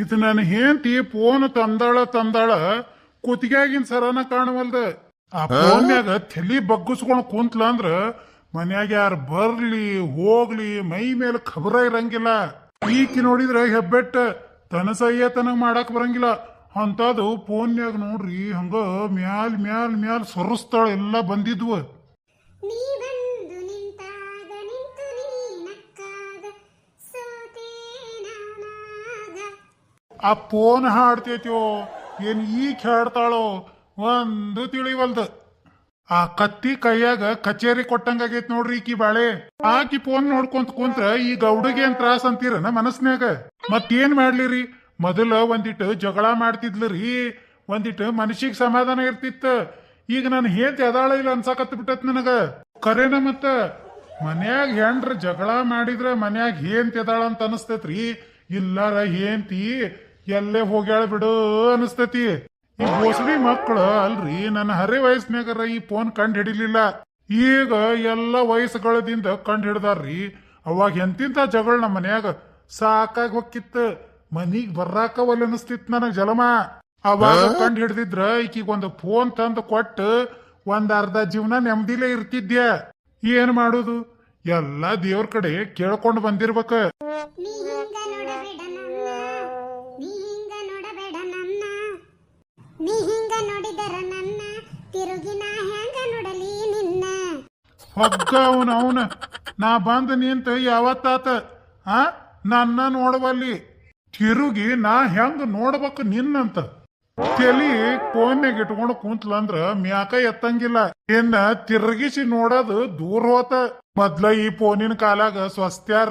ಇದು ನನ್ನ ಹೆಂಡತಿ ಫೋನ್ ತಂದಾಳ ತಂದಾಳ ಕುತ್ತಿಗ್ಯಾಗಿನ ಸರನ ಕಾಣವಲ್ದ. ಆ ಫೋನ್ಯಾಗ ತಲಿ ಬಗ್ಗಿಸ್ಕೊಂಡು ಕುಂತ್ಲ ಅಂದ್ರ ಮನ್ಯಾಗ ಯಾರು ಬರ್ಲಿ ಹೋಗ್ಲಿ ಮೈ ಮೇಲೆ ಖಬರ ಇರಂಗಿಲ್ಲ. ಈಕಿ ನೋಡಿದ್ರ ಹೆಬ್ಬೆಟ್ಟ ತನಸಯ್ಯ ತನಗ ಮಾಡಕ್ ಬರಂಗಿಲ್ಲ. ಅಂತದು ಫೋನ್ಯಾಗ ನೋಡ್ರಿ ಹಂಗ ಮ್ಯಾಲ್ ಮ್ಯಾಲ್ ಮ್ಯಾಲ್ ಸೊರಸ್ತಾಳ ಎಲ್ಲ ಬಂದಿದ್ವು. ಆ ಫೋನ್ ಹಾಡ್ತೈತ್ಯೋ ಏನ್ ಈ ಹಾಡ್ತಾಳೋ ಒಂದು ತಿಳಿವಲ್ದು. ಆ ಕತ್ತಿ ಕೈಯಾಗ ಕಚೇರಿ ಕೊಟ್ಟಂಗಾಗೈತ್ ನೋಡ್ರಿ ಈಕಿ ಬಾಳೆ. ಆಕಿ ಫೋನ್ ನೋಡ್ಕೊಂತ ಕುಂತ್ರ ಈ ಗೌಡಿಗೆ ಏನ್ ತ್ರಾಸ ಅಂತೀರನ ಮನಸ್ನ್ಯಾಗ? ಮತ್ತೇನ್ ಮಾಡ್ಲಿರಿ? ಮೊದಲ ಒಂದಿಟ್ಟು ಜಗಳ ಮಾಡ್ತಿದ್ಲರಿ ಒಂದಿಟ್ಟು ಮನಸ್ಸಿಗೆ ಸಮಾಧಾನ ಇರ್ತಿತ್ತು. ಈಗ ನಾನು ಹೇಳ್ತಿ ಅದಾಳ ಇಲ್ಲ ಅನ್ಸಾಕತ್ ಬಿಟ್ಟತ್ ನನಗ. ಕರೆನ ಮತ್ತ, ಮನ್ಯಾಗ ಹೆಂಡ್ರ ಜಗಳ ಮಾಡಿದ್ರ ಮನ್ಯಾಗ ಏನ್ ಅದಾಳ ಅಂತ ಅನಸ್ತೈತ್ರಿ. ಇಲ್ಲಾರ ಹೇಂತಿ ಎಲ್ಲೇ ಹೋಗ್ಯಾಳ ಬಿಡು ಅನಿಸ್ತೈತಿ. ಈ ಬೋಸಡಿ ಮಕ್ಕಳು ಅಲ್ರಿ ನನ್ನ ಹರಿ ವಯಸ್ಸಿನಾಗರ ಈ ಫೋನ್ ಕಂಡು ಹಿಡಿಲಿಲ್ಲ. ಈಗ ಎಲ್ಲ ವಯಸ್ಸುಗಳದಿಂದ ಕಂಡು ಹಿಡ್ದಾರ್ರಿ. ಅವಾಗ ಎಂತಿಂತ ಜಗಳ ನಮ್ಮ ಮನ್ಯಾಗ. ಸಾಕಾಗಿ ಹೊಕ್ಕಿತ್ತು ಮನಿಗ್ ಬರ್ರಾಕ ಒಲ್ ಅನಿಸ್ತಿತ್ ನನಗ್ ಜಲಮ. ಅವಾಗ ಕಂಡು ಹಿಡ್ದಿದ್ರ ಈಕಿಗೆ ಒಂದು ಫೋನ್ ತಂದು ಕೊಟ್ಟು ಒಂದ್ ಅರ್ಧ ಜೀವನ ನೆಮ್ಮದಿಲೇ ಇರ್ತಿದ್ಯ? ಏನ್ ಮಾಡುದು? ಎಲ್ಲ ದೇವ್ರ ಕಡೆ ಕೇಳ್ಕೊಂಡು ಬಂದಿರ್ಬೇಕ. ನೀ ನೋಡಬೇಡ ನನ್ನ. ನೀ ಹಿಂಗ ನೋಡಿದರ ನನ್ನ. ತಿರುಗಿ ನಾ ಹೆಂಗ ನೋಡಲಿ ನಿನ್ನ. ಅವನ ನಾ ಬಂದ ನಿಂತ ಯಾವತ್ತಾತ, ಆ? ನನ್ನ ನೋಡವಲ್ಲಿ. ತಿರುಗಿ ನಾ ಹೆಂಗ ನೋಡ್ಬೇಕು ನಿನ್ನಂತ. ತಲಿ ಕೋಮ್ಯಾಗ ಇಟ್ಕೊಂಡು ಕುಂತ್ಲಂದ್ರ ಮ್ಯಾಕ ಎತ್ತಂಗಿಲ್ಲ. ಇನ್ನ ತಿರುಗಿಸಿ ನೋಡೋದು ದೂರ ಹೋತ. ಮೊದ್ಲ ಈ ಫೋನಿನ ಕಾಲಾಗ ಸ್ವಸ್ತ್ಯಾರ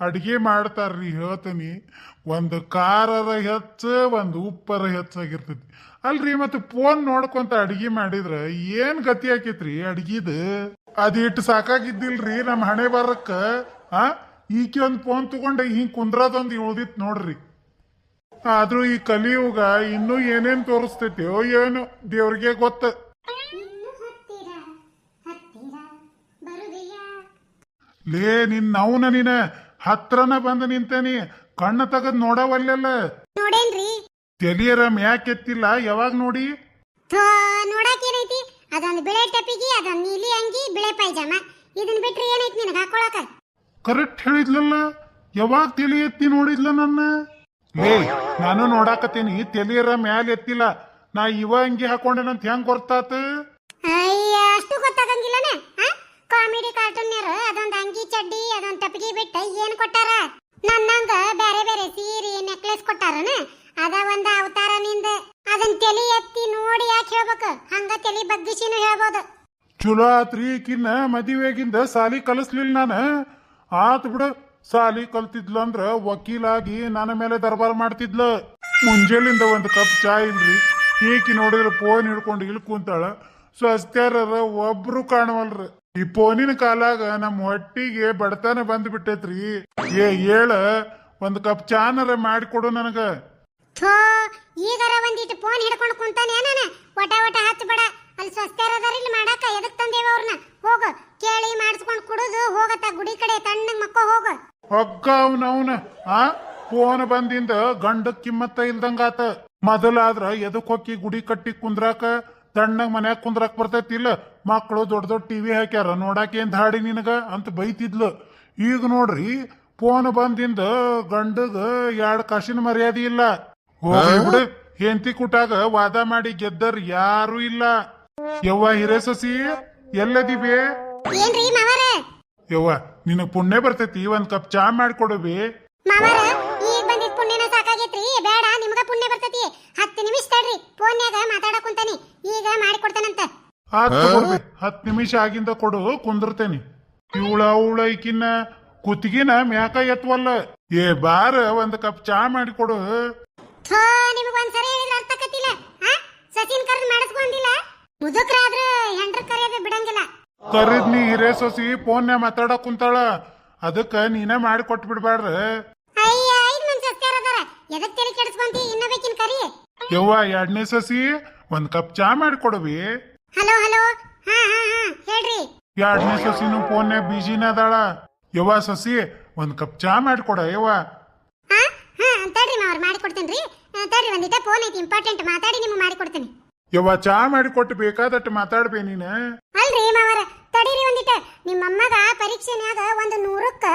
ಅಡಿಗೆ ಮಾಡ್ತಾರ್ರಿ ಹೇಳ್ತೀನಿ. ಒಂದು ಖಾರರ ಹೆಚ್ಚು ಒಂದು ಉಪ್ಪರ ಹೆಚ್ಚಾಗಿರ್ತೈತಿ. ಅಲ್ರಿ ಮತ್ತೆ ಫೋನ್ ನೋಡ್ಕೊಂತ ಅಡಿಗೆ ಮಾಡಿದ್ರೆ ಏನ್ ಗತಿ ಆಕೈತ್ರಿ ಅಡ್ಗಿದ? ಅದಿಟ್ಟು ಸಾಕಾಗಿದ್ದಿಲ್ರಿ ನಮ್ಮ ಹಣೆ ಬರಕ್ಕ? ಆ? ಈಕಿ ಒಂದು ಫೋನ್ ತಗೊಂಡ ಹಿಂಗೆ ಕುಂದ್ರದೊಂದು ಉಳ್ದಿತ್ ನೋಡ್ರಿ. ಆದ್ರೂ ಈ ಕಲಿಯುಗ ಇನ್ನೂ ಏನೇನ್ ತೋರಿಸ್ತೈತಿಯೋ ಏನು ದೇವ್ರಿಗೆ ಗೊತ್ತ. ಲೇ ನಿನ್ನ ಅವನ ನೀನ. ಹತ್ರನ ಬಂದು ನಿಂತೇನಿ ಕಣ್ಣ ತೆಗದ್ ನೋಡವಲ್ಲೆಲ್ಲ. ನೋಡೇನ್ರಿ? ತೆಲಿಯರ ಮ್ಯಾಕ್ ಎತ್ತಿಲ್ಲ ಯಾವಾಗ ನೋಡಿ? ನೋಡಾಕ ಏನೈತಿ ಅದೊಂದು ಬಿಳೆ ಟಪಿಗಿ ಅದೊಂದು ನೀಲಿ ಅಂಗಿ ಬಿಳೆ ಪೈಜಾಮ. ಇದನ್ ಬಿಟ್ರೆ ಏನೈತಿ ನಿನಗೆ ಹಾಕೊಳಕ? ಕರೆಕ್ಟ್ ಹೇಳಿದ್ಲಲ್ಲ ಯಾವಾಗ ತಲಿ ಎತ್ತಿ ನೋಡಿದ್ಲ ನನ್ನ? ಲೇ ನಾನು ನೋಡಾಕತ್ತೀನಿ ತೆಲಿಯರ ಮ್ಯಾಲ ಎತ್ತಿಲ್ಲ. ನಾ ಇವ ಅಂಗಿ ಹಾಕೊಂಡೇನಂತ ಹೆಂಗ್ ಗೊತ್ತಾತ ಅಯ್ಯ ಅಷ್ಟು ಗೊತ್ತಾಗಂಗಿಲ್ಲನ ಕಾಮಿಡಿ ಕಾರ್ಟೂನ್ಯರು ಅದೊಂದು ಅಂಗಿ ಚಡ್ಡಿ ಟಪಿಗೆ ಬಿಟ್ಟು ಏನ್ ಕೊಟ್ಟಾರ? ನನ್ನಂಗ ಬೇರೆ ಬೇರೆ ಸೀರಿ ನೆಕ್ಲೆಸ್ ಕೊಟ್ಟಾರನ? ಅದ ಒಂದ ಅವತಾರ ನಿಂದ. ಅದನ್ ತಲಿ ಎತ್ತಿ ನೋಡಿ ಯಾಕೆ ಹೇಳ್ಬೇಕು? ಹಂಗ ತಲಿ ಬಗ್ಗಿಸಿನೂ ಹೇಳ್ಬೋದು. ಚಲೋ ಆತ್ರಿ ಈಕಿನ್ನ ಮದುವೆಗಿಂದ ಸಾಲಿ ಕಲಿಸ್ಲಿಲ್ಲ ನಾನು. ಆತ್ ಬಿಡು, ಸಾಲಿ ಕಲ್ತಿದ್ಲು ಅಂದ್ರ ವಕೀಲಾಗಿ ನನ್ನ ಮೇಲೆ ದರ್ಬಾರ್ ಮಾಡ್ತಿದ್ಲ. ಮುಂಜಾಲಿಂದ ಒಂದು ಕಪ್ ಚಾ ಇಲ್ರಿ ಈಕಿ ನೋಡಿದ್ರೆ ಫೋನ್ ಹಿಡ್ಕೊಂಡು ಇಲ್ಲಿ ಕುಂತಾಳ. ಸ್ವಸ್ತ್ಯಾರರ ಒಬ್ರು ಕಾಣವಲ್ರಿ. ಈ ಫೋನಿನ ಕಾಲಾಗ ನಮ್ಮ ಹೊಟ್ಟಿಗೆ ಬಡತನ ಬಂದ್ ಬಿಟ್ಟೈತ್ರಿ ಏ ಹೇಳ ಒಂದ್ ಕಪ್ ಚಾನರ ಮಾಡಿಕೊಡು ನನಗ. ಥೋ ಈಗರ ಒಂದಿಟ್ಟು ಫೋನ್ ಹಿಡ್ಕೊಂಡು ಕುಂತಾನೆ ನಾನು. ಒಟ ಒಟ ಹಚ್ಚ ಬೇಡ. ಅಲ್ಲಿ ಸ್ವಸ್ಥರದಾರ ಇಲ್ಲಿ ಮಾಡಾಕ ಎದಕ್ ತಂದೇವ ಅವ್ರನ್ನ ಹೋಗು ಕೇಳಿ ಮಾಡಿಸ್ಕೊಂಡು ಕುಡುದು ಹೋಗತ್ತ ಗುಡಿ ಕಡೆ ತಣ್ಣಗ್ ಮಕ್ಕ ಹೋಗು. ಹೊಗ್ಗ ಅವನ ಅವನ ಆ? ಫೋನ್ ಬಂದಿಂದ ಗಂಡ ಕಿಮ್ಮತ್ತ ಇಲ್ದಂಗಾತ. ಮೊದಲಾದ್ರ ಎದಕ್ ಹೊಕ್ಕಿ ಗುಡಿ ಕಟ್ಟಿ ಕುಂದ್ರಾಕ? ತಣ್ಣಗ್ ಮನ್ಯಾಗ ಬರ್ತೈತಿ ಇಲ್ಲ ಮಕ್ಕಳು ದೊಡ್ಡ ದೊಡ್ಡ ಟಿವಿ ಹಾಕ್ಯಾರ ನೋಡಾಕ ಏನ್ ಧಾಡಿ ನಿನಗ ಅಂತ ಬೈತಿದ್ಲು. ಈಗ ನೋಡ್ರಿ ಫೋನ್ ಬಂದಿಂದ ಗಂಡಗ ಎರಡು ಕಾಸಿನ ಮರ್ಯಾದೆ ಇಲ್ಲ. ಬಿಡು ಹೆಂಡತಿ ಕುಟಾಗ ವಾದ ಮಾಡಿ ಗೆದ್ದರ್ ಯಾರು ಇಲ್ಲ. ಯವ್ವ ಹಿರೇ ಸಸಿ ಎಲ್ಲದಿವೆ? ಯವ್ವ ನಿನಗ್ ಪುಣ್ಯ ಬರ್ತೈತಿ ಒಂದ್ ಕಪ್ ಚಾ ಮಾಡ್ಕೊಡುವಿ? ಪುಣ್ಯನ ಸಾಕಾಗೈತ್ರಿ ಬೇಡ ನಿಮ್ಗ ಪುಣ್ಯ ಬರ್ತೈತಿ. ಹತ್ತು ನಿಮಿಷ ತಡ್ರಿ ಫೋನ್ಯಾಗ ಮಾತಾಡಕ್ ಕುಂತಾನಿ. ಈಗ ಮಾಡಿ ಕೊಡ್ತಾನಂತ ಆತ್ ತಗೊಳ್ಬಿ ಹತ್ ನಿಮಿಷ ಆಗಿಂದ ಕೊಡು ಕುಂದಿರ್ತೇನಿ. ಇವಳ ಅವಳ ಈಕಿನ ಕುತ್ತಿಗಿನ ಮ್ಯಾಕ ಎತ್ವಲ್ಲ. ಏ ಬಾರ ಒಂದ್ ಕಪ್ ಚಾ ಮಾಡಿಕೊಡು. ಥೋ ನಿಮಗ್ ಒಂದ್ಸರಿ ಹೇಳಿದ್ರೆ ಅರ್ಥ ಆಕತಿಲ್ಲ ಆ? ಸಚಿನ್ ಕರ್ದ್ ಮಾಡಿಸ್ಕೊಂಡಿಲ್ಲ. ಮುದುಕ್ರಾದ್ರ ಹೆಂಡ್ರ ಕರೆಯೋದು ಬಿಡಂಗಿಲ್ಲ. ಕರಿದ್ ನೀ ಹಿರೇ ಸೊಸಿ ಫೋನ್ಯಾಗ ಮಾತಾಡಕ್ ಕುಂತಾಳ. ಅದಕ್ಕ ನೀನೇ ಮಾಡಿ ಕೊಟ್ಟು ಅಯ್ಯ ಐದ್ ಮಂದಿ ಸಸ್ತ್ಯಾರ ಅದಾರ. ಎದಕ್ ತಲೆ ಕೆಡಿಸ್ಕೊಂತಿ? ಇನ್ನೊಬೇಕಿನ ಕರಿ. ಯವ್ವ ಎರಡನೇ ಸಸಿ ಒಂದ್ ಕಪ್ ಚಾ ಮಾಡ್ಕೊಡವಿ ಹಲೋ ಹಲೋ. ಹಾ ಹಾ ಹಾ. ಹೇಳ್ರಿ. ಎರಡನೇ ಸಸಿನು ಫೋನ್ಯಾಗ ಬಿಜಿನ ಅದಾಳ. ಯವ್ವ ಸಸಿ ಒಂದ್ ಕಪ್ ಚಾ ಮಾಡಿಕೊಡ ಯವ್ವ. ಹಾ ಹಾ ತಡ್ರಿ ಮಾವ್ರ ಮಾಡಿ ಕೊಡ್ತೀನಿ ರೀ ತಡ್ರಿ ಒಂದಿಟ ಫೋನ್ ಐತಿ ಇಂಪಾರ್ಟೆಂಟ್ ಮಾತಾಡಿ ನಿಮ್ಗೆ ಮಾಡಿ ಕೊಡ್ತೀನಿ. ಯವ್ವ ಚಾ ಮಾಡಿ ಕೊಟ್ಟು ಬೇಕಾದಟ್ಟು ಮಾತಾಡ್ಬೇ ನೀನ? ಅಲ್ರಿ ಮಾವರ ತಡೀರಿ ಒಂದಿಟ ನಿಮ್ಮ ಅಮ್ಮಗ ಪರೀಕ್ಷೆನ್ಯಾಗ ಒಂದು ನೂರಕ್ಕ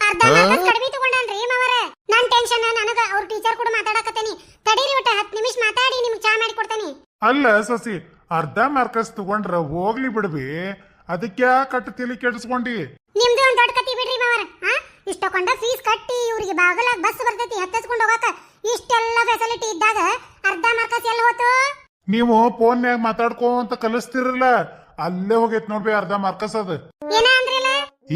ಅರ್ಧ ಮಾರ್ಕ್ಸ್ ಕಡಿಮೆ ತಗೊಂಡಾನ್ರಿ ಮಾವರ. ನನ್ ಟೆನ್ಷನ್ ನನಗ ಅವ್ರ ಟೀಚರ್ ಕೂಡ ಮಾತಾಡಕತ್ತೇನಿ ತಡೀರಿ ಒಟ್ಟ ಹತ್ತು ನಿಮಿಷ ಮಾತಾಡಿ ನಿಮ್ಗೆ ಚಾ ಮಾಡಿ ಕೊಡ್ತೇನೆ ಅಲ್ಲ ಸಸಿ ಅರ್ಧ ಮಾರ್ಕಸ್ ತಗೊಂಡ್ರ ಹೋಗ್ಲಿ ಬಿಡ್ಬಿ. ಅದಕ್ಕೆ ಕಟ್ಟು ತಿಳಿ ಕೆಡಿಸ್ಕೊಂಡಿ? ನಿಮ್ದು ಒಂದ್ ದೊಡ್ಡ ಕತಿ ಬಿಡ್ರಿ ಮಾವರ ಇಷ್ಟಕೊಂಡ ಫೀಸ್ ಕಟ್ಟಿ ಇವ್ರಿಗೆ ಬಾಗಲಾಗ ಬಸ್ ಬರ್ತೈತಿ ಹತ್ತಿಸ್ಕೊಂಡು ಹೋಗಾಕ. ಇಷ್ಟೆಲ್ಲ ಫೆಸಿಲಿಟಿ ಇದ್ದಾಗ ಅರ್ಧ ಮಾರ್ಕಸ್ ಎಲ್ಲಿ ಹೋತು? ನೀವು ಫೋನ್ಯಾಗ ಮಾತಾಡ್ಕೊಂತ ಕಲಿಸ್ತಿರಲ್ಲ ಅಲ್ಲೇ ಹೋಗೈತ್ ನೋಡ್ಬಿ ಅರ್ಧ ಮಾರ್ಕಸ್ ಅದ. ಏನ ಅಂದ್ರಲ್ಲ?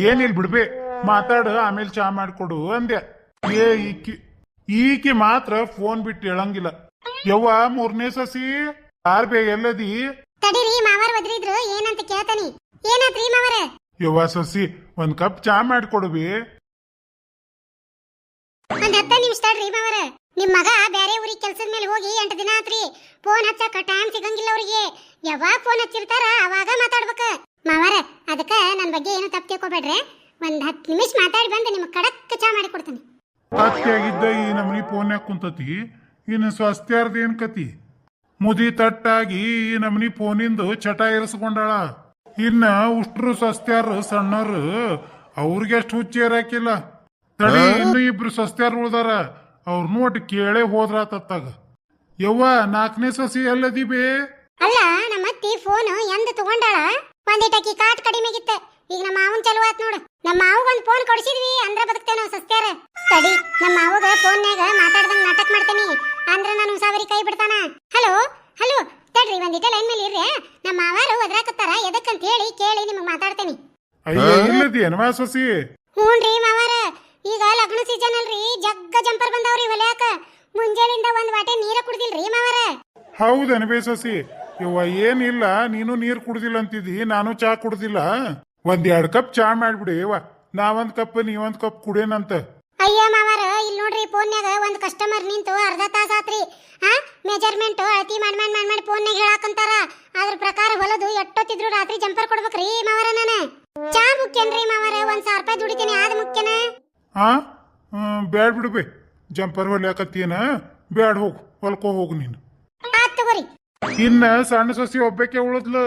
ಏನಿಲ್ ಬಿಡ್ಬಿ ಮಾತಾಡು ಆಮೇಲೆ ಚಾ ಮಾಡ್ಕೊಡು ಅಂದೆ. ಏ ಈಕಿ ಈಕಿ ಮಾತ್ರ ಫೋನ್ ಬಿಟ್ಟು ಹೇಳಂಗಿಲ್ಲ. ಯವ್ವ ಮೂರನೇ ಸಸಿ? ಯಾರ್ ಬೇ ಎಲ್ಲದಿ? ತಡೀರಿ ಮಾವರ್ ಒದ್ರಿದ್ರು ಏನಂತ ಕೇಳ್ತಾನಿ. ಏನಾತ್ರಿ ಮಾವರ? ಯವ್ವ ಸೊಸಿ ಒಂದ್ ಕಪ್ ಚಾ ಮಾಡ್ಕೊಡುವಿ. ಒಂದ್ ಹತ್ತ ನಿಮಿಷ ತಡ್ರಿ ಮಾವರ. ನಿಮ್ ಮಗ ಬೇರೆ ಊರಿಗೆ ಕೆಲ್ಸದ ಮೇಲೆ ಹೋಗಿ ಎಂಟು ದಿನ ಆತ್ರಿ. ಫೋನ್ ಹಚ್ಚಕ ಟೈಮ್ ಸಿಗಂಗಿಲ್ಲ ಅವ್ರಿಗೆ. ಯಾವಾಗ ಫೋನ್ ಹಚ್ಚಿರ್ತಾರ ಅವಾಗ ಮಾತಾಡ್ಬೇಕ. ಮಾವರ ಅದಕ್ಕ ನನ್ ಬಗ್ಗೆ ಏನು ತಪ್ಪು ತಿಳ್ಕೊಬೇಡ್ರಿ. ಒಂದ್ ಹತ್ತು ನಿಮಿಷ ಮಾತಾಡಿ ಬಂದು ನಿಮ್ಗೆ ಕಡಕ್ ಚಾ ಮಾಡಿ ಕೊಡ್ತೀನಿ. ಆಗಿದ್ದ ಈ ನಮ್ನಿ ಫೋನ್ಯಾಗ ಕುಂತತಿ ಇನ್ನು ಸ್ವಾಸ್ಥ್ಯಾರ್ದ ಏನ್ ಕತಿ? ಮುದಿ ತಟ್ಟಾಗಿ ಈ ನಮ್ನಿ ಫೋನಿಂದು ಚಟ ಇರಿಸ್ಕೊಂಡಾಳ. ಇನ್ನ ಉಷ್ಟ್ರು ಸಸ್ತ್ಯಾರು ಸಣ್ಣರು ಅವ್ರಿಗೆ ಅಷ್ಟು ಹುಚ್ಚಿ ಇರಾಕಿಲ್ಲ. ತಡಿ ಇನ್ನು ಇಬ್ರು ಸಸ್ತ್ಯಾರು ಉಳ್ದಾರ. ಅವ್ರನ್ನೂ ಒಟ್ಟು ಕೇಳೇ ಹೋದ್ರ ತತ್ತಾಗ ಯವ್ವ ನಾಲ್ಕನೇ ಸಸಿ ಎಲ್ಲದಿ ಬೇ ಅಲ್ಲ ನಮ್ಮ ಅತ್ತಿ ಫೋನ್ ಎಂದ ತಗೊಂಡಾಳ? ಒಂದಿಟಕಿ ಕಾಟ್ ಕಡಿಮೆಗಿತ್ತ. ಈಗ ನಮ್ಮ ಮಾವನ್ ಚಲೋ ಆತ್ ನೋಡು. ನಮ್ಮ ಮಾವಗ ಒಂದ್ ಫೋನ್ ಕೊಡಿಸಿದ್ವಿ ಅಂದ್ರೆ ಬದುಕ್ತೇನೆ ನಾವು ಸಸ್ತ್ಯಾರ ತಡಿ ನಮ್ಮ ಮಾವಗ ಫೋನ್ಯಾಗ ಮಾತಾಡ್ದಂಗ ನಾಟಕ ಮಾಡ್ತೇನಿ. ಅಂದ್ರ ನಾನು ಸಾವರಿ ಕೈ ಬಿಡ್ತಾನ. ಹಲೋ ಹಲೋ ತಡ್ರಿ ಒಂದಿಟ ಲೈನ್ ಮೇಲೆ ಇರ್ರಿ. ನಮ್ಮ ಮಾವಾರು ಒದ್ರಾಕತ್ತಾರ ಎದಕ್ಕಂತ ಹೇಳಿ ಕೇಳಿ ನಿಮಗ್ ಮಾತಾಡ್ತೇನಿ. ಅಯ್ಯೋ ಇಲ್ಲದಿ ಅನ್ವಾ ಸಸಿ? ಹ್ಞೂನ್ರಿ ಮಾವಾರ ಈಗ ಲಗ್ನ ಸೀಸನ್ ಅಲ್ರಿ ಜಗ್ಗ ಜಂಪರ್ ಬಂದಾವ್ರಿ ಹೊಲ್ಯಾಕ. ಮುಂಜಾನೆಯಿಂದ ಒಂದ್ ವಾಟೆ ನೀರ ಕುಡ್ದಿಲ್ರಿ ಮಾವಾರ. ಹೌದು ಅನ್ಬೇ ಸಸಿ ಇವ ಏನಿಲ್ಲ ನೀನು ನೀರ್ ಕುಡ್ದಿಲ್ಲ ಅಂತಿದ್ದಿ ನಾನು ಚಾ ಕುಡ್ದಿಲ್ಲ. ಒಂದ್ ಎರಡ್ ಕಪ್ ಚಾ ಮಾಡ್ಬಿಡಿ ಯವ್ವ. ನಾವೊಂದ್ ಕಪ್ ನೀವೊಂದ್ ಕಪ್ ಕುಡೇನಂತ. ಅಯ್ಯ ಮಾವಾರ ಇಲ್ಲಿ ನೋಡ್ರಿ ಫೋನ್ಯಾಗ ಒಂದ್ ಕಸ್ಟಮರ್ ನಿಂತು ಅರ್ಧ ತಾಸ ಆತ್ರಿ. ಹಾ ಮೆಜರ್ಮೆಂಟ್ ಅಳತಿ ಮಾಡ್ ಮಾಡ್ ಮಾಡ್ ಮಾಡಿ ಫೋನ್ಯಾಗ ಹೇಳಾಕಂತಾರ. ಅದ್ರ ಪ್ರಕಾರ ಹೊಲದು ಎಟ್ಟೊತ್ತಿದ್ರು ರಾತ್ರಿ ಜಂಪರ್ ಕೊಡ್ಬೇಕ್ರಿ ಮಾವಾರ ನಾನು. ಚಾ ಮುಖ್ಯನ್ರಿ ಮಾವಾರ ಒಂದ್ ಸಾವಿರ ರೂಪಾಯಿ ದುಡಿತೀನಿ ಆದ ಮುಖ್ಯನ? ಹಾ ಬ್ಯಾಡ್ ಬಿಡ್ಬೆ ಜಂಪರ್ ಹೊಲ್ಯಾಕತ್ತೀನ ಬ್ಯಾಡ್ ಹೋಗು ಹೊಲ್ಕೋ ಹೋಗು ನೀನು. ಆತ್ ತಗೋರಿ. ಇನ್ನ ಸಣ್ಣ ಸಸಿ ಒಬ್ಬಕ್ಕೆ ಉಳಿದ್ಲು.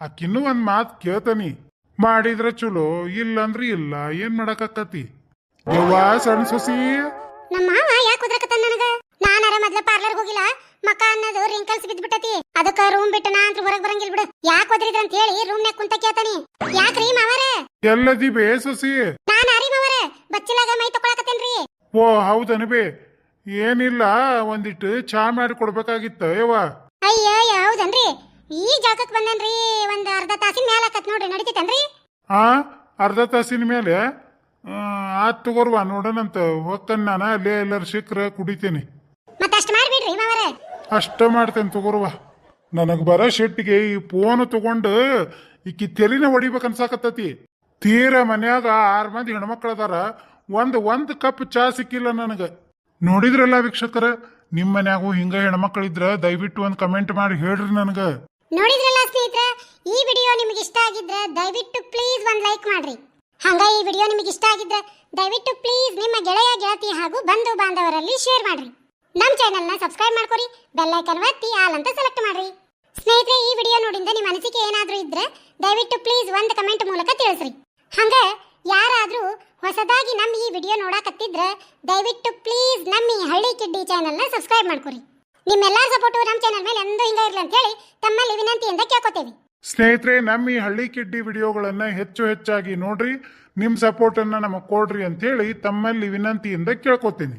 ಅಕ್ಕಿನ್ನೂ ಒಂದ್ ಮಾತ್ ಕೇಳ್ತಾನಿ. ಮಾಡಿದ್ರ ಚಲೋ ಇಲ್ಲಂದ್ರ ಇಲ್ಲ ಏನ್ ಮಾಡಕತ್ತತಿ ಯವ್ವ ಸಣ್ಣ ಸಸಿ? ನಮ್ಮ ಮಾವ ಯಾಕೆ ನನಗೆ ನನಗ? ನಾನಾರ ಮೊದ್ಲ ಪಾರ್ಲರ್ ಹೋಗಿಲ್ಲ ಮಕ ಅನ್ನೋದು ರಿಂಕಲ್ಸ್ ಬಿದ್ಬಿಟ್ಟತಿ. ಅದಕ್ಕ ರೂಮ್ ಬಿಟ್ಟು ನಾ ಅಂತ ಹೊರಗ್ ಬರಂಗಿಲ್ ಬಿಡು. ಯಾಕೆ ಓದ್ರಿದ್ರ ಅಂತ ಹೇಳಿ ರೂಮ್ನ್ಯಾಗ ಕುಂತ ಕೇಳ್ತಾನಿ. ಯಾಕ್ರಿ ಮಾವರ? ಎಲ್ಲದಿ ಬೇ ಸಸಿ? ನಾನ್ ಅರಿ ಮಾವರ ಬಚ್ಚಲಾಗ ಮೈ ತಕೊಳಕತ್ತೇನ್ರಿ? ಓ ಹೌದನ ಬೇ. ಏನಿಲ್ಲ ಒಂದಿಟ್ಟು ಚಾ ಮಾಡಿ ಕೊಡ್ಬೇಕಾಗಿತ್ತ ಯವ್ವ? ಅಯ್ಯ ಹೌದನ್ರಿ? ಈ ಜಾಗಕ್ಕೆ ಬಂದನ್ರಿ ಒಂದು ಅರ್ಧ ತಾಸಿನ ಮೇಲೆ ಆಕತ್ ನೋಡ್ರಿ ನಡೀತೈತನ್ರಿ? ಆ ಅರ್ಧ ತಾಸಿನ ಮೇಲೆ ಆತ್ ತಗೋರ್ವ ನೋಡೋಣಂತ ಹೋಗ್ತಾನೆ ನಾನು ಅಲ್ಲೇ ಎಲ್ಲರ ಸಿಕ್ಕ್ರ ಕುಡಿತೇನೆ. ಮತ್ತಷ್ಟ್ ಮಾಡ್ಬಿಡ್ರಿ ಮಾವರೇ. ಅಷ್ಟ ಮಾಡ್ತೇನೆ ತಗೋರ್ವ. ನನಗೆ ಬರೋ ಶೆಟ್ಟಿಗೆ ಈ ಫೋನ್ ತಗೊಂಡು ಈಕಿ ತೆಲಿನ ಹೊಡಿಬೇಕು ಅನ್ಸಾಕತ್ತತಿ. ತೀರ ಮನ್ಯಾಗ ಆರು ಮಂದಿ ಹೆಣ್ಮಕ್ಳು ಅದಾರ. ಒಂದು ಒಂದು ಕಪ್ ಚಾ ಸಿಕ್ಕಿಲ್ಲ ನನಗೆ. ನೋಡಿದ್ರಲ್ಲ ವೀಕ್ಷಕರ ನಿಮ್ಮ ಮನ್ಯಾಗೂ ಹಿಂಗ ಹೆಣ್ಮಕ್ಳಿದ್ರ ದಯವಿಟ್ಟು ಒಂದು ಕಮೆಂಟ್ ಮಾಡಿ ಹೇಳ್ರಿ ನನಗ. ನೋಡಿದ್ರಲ್ಲ ಸ್ನೇಹಿತರೆ, ಈ ವಿಡಿಯೋ ನಿಮಗೆ ಇಷ್ಟ ಆಗಿದ್ರೆ ದಯವಿಟ್ಟು ಪ್ಲೀಸ್ ಒಂದು ಲೈಕ್ ಮಾಡ್ರಿ. ಹಂಗ ಈ ವಿಡಿಯೋ ನಿಮಗೆ ಇಷ್ಟ ಆಗಿದ್ರೆ ದಯವಿಟ್ಟು ಪ್ಲೀಸ್ ನಿಮ್ಮ ಗೆಳೆಯ, ಗೆಳತಿ ಹಾಗೂ ಬಂಧು ಬಾಂಧವರಲ್ಲಿ ಶೇರ್ ಮಾಡ್ರಿ. ನಮ್ಮ ಚಾನೆಲ್ನ ಸಬ್ಸ್ಕ್ರೈಬ್ ಮಾಡ್ಕೊರಿ ಬೆಲ್ ಐಕನ್ ಒತ್ತಿ ಆಲ್ ಅಂತ ಸೆಲೆಕ್ಟ್ ಮಾಡ್ರಿ. ಸ್ನೇಹಿತರೆ, ಈ ವಿಡಿಯೋ ನೋಡಿಂದ ನಿಮ್ಮ ಅನಿಸಿಕೆ ಏನಾದರೂ ಇದ್ರೆ ದಯವಿಟ್ಟು ಪ್ಲೀಸ್ ಒಂದು ಕಮೆಂಟ್ ಮೂಲಕ ತಿಳಿಸ್ರಿ. ಹಂಗ ಯಾರಾದರೂ ಹೊಸದಾಗಿ ನಮ್ಮ ಈ ವಿಡಿಯೋ ನೋಡಾಕತ್ತಿದ್ರೆ ದಯವಿಟ್ಟು ಪ್ಲೀಸ್ ನಮ್ಮ ಈ ಹಳ್ಳಿ ಕಿಡ್ಡಿ ಚಾನೆಲ್ನ ಸಬ್ಸ್ಕ್ರೈಬ್ ಮಾಡ್ಕೊರಿ. ನಿಮ್ಮೆಲ್ಲರ ಸಪೋರ್ಟ್ ನಮ್ಮ ಚಾನೆಲ್ ಮೇಲೆ ಎಂದೂ ಹಿಂಗ ಇರಲಿ ಅಂತ ಹೇಳಿ ತಮ್ಮಲ್ಲಿ ವಿನಂತಿಯಿಂದ ಕೇಳ್ಕೊತೇವೆ. ಸ್ನೇಹಿತರೆ, ನಮ್ಮ ಈ ಹಳ್ಳಿ ಕಿಡ್ಡಿ ವಿಡಿಯೋಗಳನ್ನ ಹೆಚ್ಚು ಹೆಚ್ಚಾಗಿ ನೋಡ್ರಿ ನಿಮ್ಮ ಸಪೋರ್ಟ್ ಅನ್ನ ನಮಗೆ ಕೊಡ್ರಿ ಅಂತೇಳಿ ತಮ್ಮಲ್ಲಿ ವಿನಂತಿಯಿಂದ ಕೇಳ್ಕೊತೀನಿ.